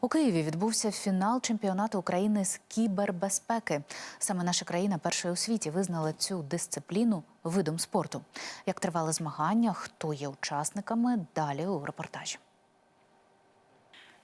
У Києві відбувся фінал чемпіонату України з кібербезпеки. Саме наша країна першою у світі визнала цю дисципліну видом спорту. Як тривали змагання, хто є учасниками, далі у репортажі.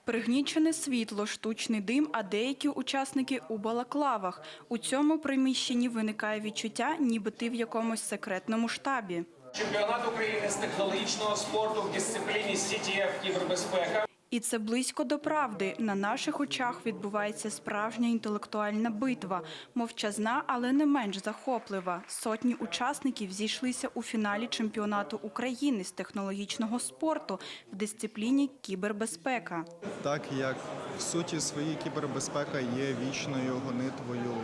Пригнічене світло, штучний дим, а деякі учасники у балаклавах. У цьому приміщенні виникає відчуття, ніби ти в якомусь секретному штабі. Чемпіонат України з технологічного спорту в дисципліні CTF кібербезпека. І це близько до правди. На наших очах відбувається справжня інтелектуальна битва, мовчазна, але не менш захоплива. Сотні учасників зійшлися у фіналі чемпіонату України з технологічного спорту в дисципліні кібербезпека. Так як в суті своїй кібербезпека є вічною гонитвою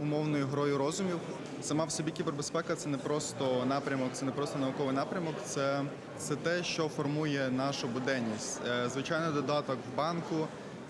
умовною грою розумів. Сама в собі кібербезпека це не просто напрямок, це не просто науковий напрямок, це, це те, що формує нашу буденність. Е, Звичайно, додаток в банку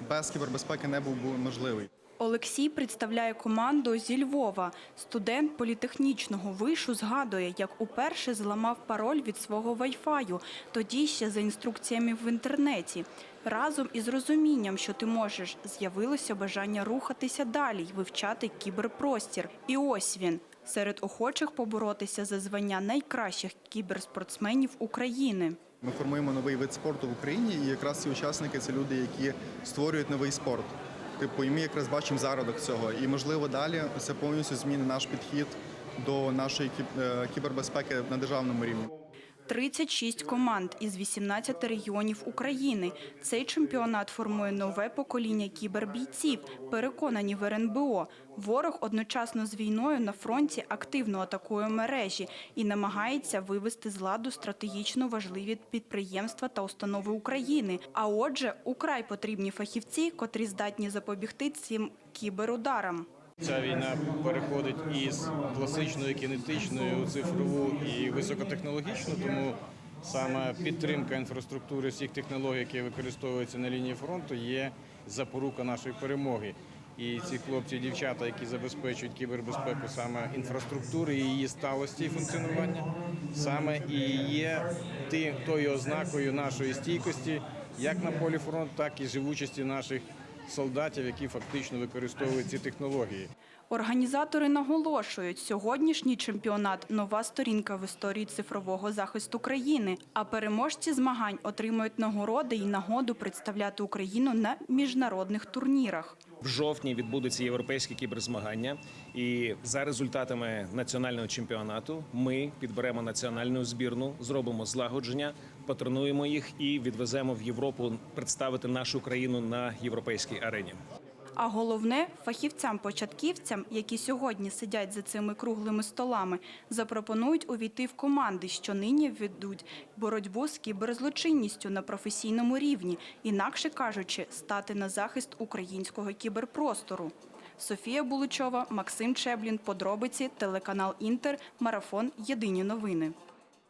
без кібербезпеки не був би можливий. Олексій представляє команду зі Львова. Студент політехнічного вишу згадує, як уперше зламав пароль від свого вайфаю, тоді ще за інструкціями в інтернеті. Разом із розумінням, що ти можеш, з'явилося бажання рухатися далі й вивчати кіберпростір. І ось він серед охочих поборотися за звання найкращих кіберспортсменів України. Ми формуємо новий вид спорту в Україні, і якраз ці учасники це люди, які створюють новий спорт. Типу, і ми якраз бачимо зародок цього. І можливо далі це повністю зміни наш підхід до нашої е, кібербезпеки на державному рівні. 36 команд із 18 регіонів України. Цей чемпіонат формує нове покоління кібербійців, переконані в РНБО. Ворог одночасно з війною на фронті активно атакує мережі і намагається вивести з ладу стратегічно важливі підприємства та установи України. А отже, украй потрібні фахівці, котрі здатні запобігти цим кіберударам. Ця війна переходить із класичної кінетичної у цифрову і високотехнологічну, тому саме підтримка інфраструктури всіх технологій, які використовуються на лінії фронту, є запорука нашої перемоги. І ці хлопці дівчата, які забезпечують кібербезпеку саме інфраструктури її сталості і функціонування, саме і є тою ознакою нашої стійкості, як на полі фронту, так і живучості наших солдатів, які фактично використовують ці технології. Організатори наголошують, сьогоднішній чемпіонат нова сторінка в історії цифрового захисту країни. А переможці змагань отримують нагороди і нагоду представляти Україну на міжнародних турнірах. В жовтні відбудуться європейські кіберзмагання, і за результатами національного чемпіонату ми підберемо національну збірну, зробимо злагодження, потренуємо їх і відвеземо в Європу представити нашу країну на європейській арені. А головне, фахівцям-початківцям, які сьогодні сидять за цими круглими столами, запропонують увійти в команди, що нині ведуть боротьбу з кіберзлочинністю на професійному рівні, інакше кажучи, стати на захист українського кіберпростору. Софія Булучова, Максим Чеблін, подробиці, телеканал Інтер, марафон Єдині новини.